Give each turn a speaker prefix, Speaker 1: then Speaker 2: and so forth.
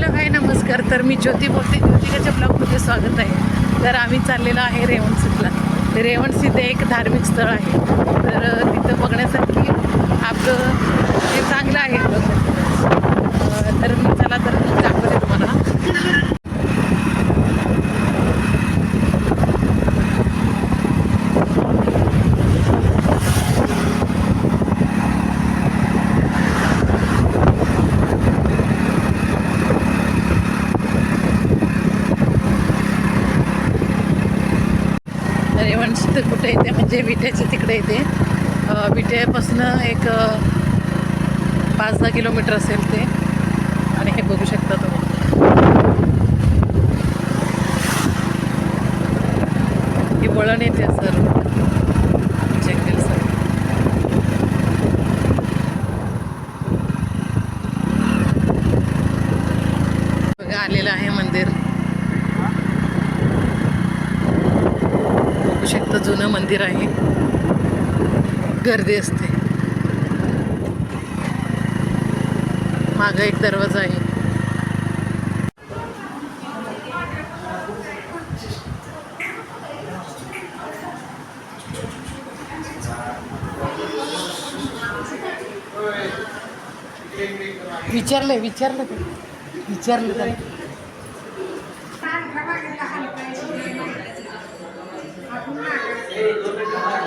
Speaker 1: Hello hi नमस्कार. तर मी ज्योती बोलते. ज्योतिकाच्या ब्लॉगमध्ये स्वागत आहे. तर आम्ही चाललेलो आहे रेवणसीतला रेवणसी ते एक धार्मिक स्थळ आहे. तर तिथं बघण्यासाठी आपलं हे चांगलं आहे अ, तर मी चला तर मग दाखवते तुम्हाला रेवणसी तर कुठे येते? म्हणजे विट्याच्या तिकडे येते. विट्यापासून एक पाच दहा किलोमीटर असेल ते. आणि हे बघू शकता तुम्ही. हे वळण येते सर. जंगल सर. बघा आलेलं आहे मंदिर. बघू जुनं मंदिर आहे. गर्दी असते. मागं एक दरवाजा आहे. विचारलं विचारलं ते विचारलं এই দুর্নীতি হয়